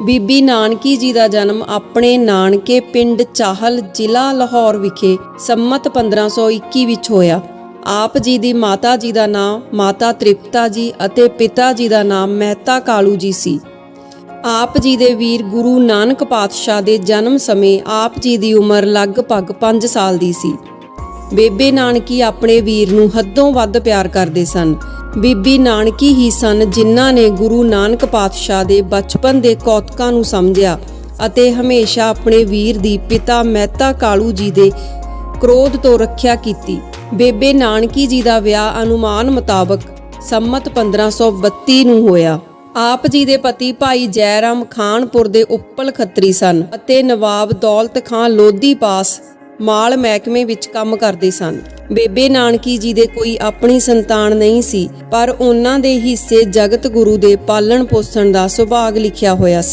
ਬੀਬੀ ਨਾਨਕੀ ਜੀ ਦਾ ਜਨਮ ਆਪਣੇ ਨਾਨਕੇ ਪਿੰਡ ਚਾਹਲ ਜ਼ਿਲ੍ਹਾ ਲਾਹੌਰ ਵਿਖੇ ਸੰਮਤ 1521 ਵਿੱਚ ਹੋਇਆ। ਆਪ ਜੀ ਦੀ ਮਾਤਾ ਜੀ ਦਾ ਨਾਮ ਮਾਤਾ ਤ੍ਰਿਪਤਾ ਜੀ ਅਤੇ ਪਿਤਾ ਜੀ ਦਾ ਨਾਮ ਮਹਿਤਾ ਕਾਲੂ ਜੀ ਸੀ। ਆਪ ਜੀ ਦੇ ਵੀਰ ਗੁਰੂ ਨਾਨਕ ਪਾਤਸ਼ਾਹ ਦੇ ਜਨਮ ਸਮੇਂ ਆਪ ਜੀ ਦੀ ਉਮਰ ਲਗਭਗ 5 ਸਾਲ ਦੀ ਸੀ। ਬੇਬੇ ਨਾਨਕੀ ਆਪਣੇ ਵੀਰ ਨੂੰ ਹੱਦੋਂ ਵੱਧ ਪਿਆਰ ਕਰਦੇ ਸਨ। ਬੀਬੀ ਨਾਨਕੀ ਹੀ ਸਨ ਜਿਨ੍ਹਾਂ ਨੇ ਗੁਰੂ ਨਾਨਕ ਪਾਤਸ਼ਾਹ ਦੇ ਬਚਪਨ ਦੇ ਕੌਤਕਾਂ ਨੂੰ ਸਮਝਿਆ ਅਤੇ ਹਮੇਸ਼ਾ ਆਪਣੇ ਵੀਰ ਦੀ ਪਿਤਾ ਮਹਿਤਾ ਕਾਲੂ ਜੀ ਦੇ ਕ੍ਰੋਧ ਤੋਂ ਰੱਖਿਆ ਕੀਤੀ। ਬੇਬੇ ਨਾਨਕੀ ਜੀ ਦਾ ਵਿਆਹ ਅਨੁਮਾਨ ਮੁਤਾਬਕ ਸੰਮਤ 1532 ਨੂੰ ਹੋਇਆ। ਆਪ ਜੀ ਦੇ ਪਤੀ ਭਾਈ ਜੈਰਾਮ ਖਾਨਪੁਰ ਦੇ ਉੱਪਲ ਖੱਤਰੀ ਸਨ ਅਤੇ ਨਵਾਬ ਦੌਲਤ ਖਾਨ ਲੋਧੀ ਪਾਸ ਮਾਲ ਮਹਿਕਮੇ ਵਿੱਚ ਕੰਮ ਕਰਦੇ ਸਨ। ਬੇਬੇ ਨਾਨਕੀ ਜੀ ਦੇ ਕੋਈ ਆਪਣੀ ਸੰਤਾਨ ਨਹੀਂ ਸੀ, ਪਰ ਉਹਨਾਂ ਦੇ ਹਿੱਸੇ ਜਗਤ ਗੁਰੂ ਦੇ ਪਾਲਣ ਪੋਸ਼ਣ ਦਾ ਸੁਭਾਗ ਲਿਖਿਆ ਹੋਇਆ ਸੀ